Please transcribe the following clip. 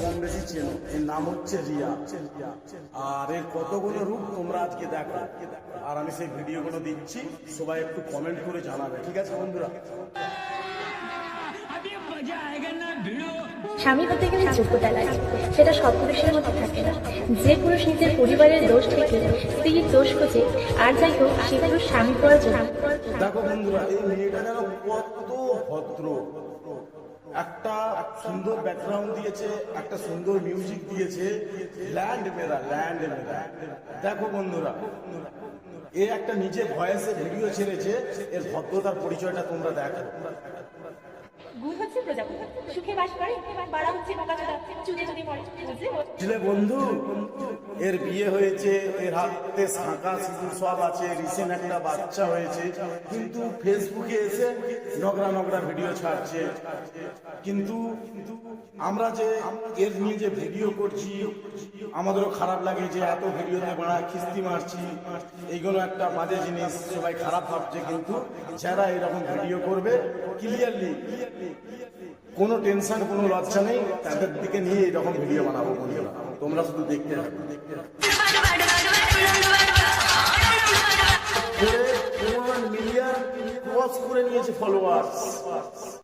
কম বেশি চেনো। এর নাম হচ্ছে রিয়া। আর এর কতগুলো রূপ তোমরা আজকে দেখো? আর আমি সেই ভিডিওগুলো দিচ্ছি সবাই একটু কমেন্ট করে জানাবে ঠিক আছে বন্ধুরা? স্বামী হতে গেলে যোগ্যতা লাগে। সেটা সব পুরুষের মধ্যে থাকে না। যে পুরুষ নিজের পরিবারের দোষ থেকে স্ত্রীর দোষ খোঁজে আর যাই হোক সে পুরুষ স্বামী প্রয়োজন দেখো বন্ধুরা এই মেয়েটা যেন কত ভদ্র। একটা সুন্দর ব্যাকগ্রাউন্ড দিয়েছে, একটা সুন্দর মিউজিক দিয়েছে। ল্যান্ড মেরা ল্যান্ড মেরা দেখো বন্ধুরা এ একটা নিজে ভয়েসে ভিডিও ছেড়েছে, এর ভদ্রতার পরিচয়টা তোমরা দেখো। গুণ হচ্ছে প্রজাপতি সুখে বাস করে, বাড়া হচ্ছে বন্ধু, এর বিয়ে হয়েছে, এর হাতে শাঁকা সিঁদুর সব আছে রিসেন্ট একটা বাচ্চা হয়েছে, কিন্তু ফেসবুকে এসে নগরা নগরা ভিডিও ছাড়ছে। কিন্তু আমরা যে এর নিয়ে যে ভিডিও করছি, আমাদেরও খারাপ লাগে যে এত ভিডিও ভিডিওতে বাড়া খিস্তি মারছি। এইগুলো একটা বাজে জিনিস, সবাই খারাপ ভাবছে, কিন্তু যারা এরকম ভিডিও করবে ক্লিয়ারলি কোনো টেনশন, কোনো লজ্জা নেই। তাদের দিকে নিয়ে এরকম ভিডিও বানাবো বন্ধুরা। তোমরা শুধু দেখতে থাকো। মিলিয়ন ক্রস করে নিয়েছে ফলোয়ার্স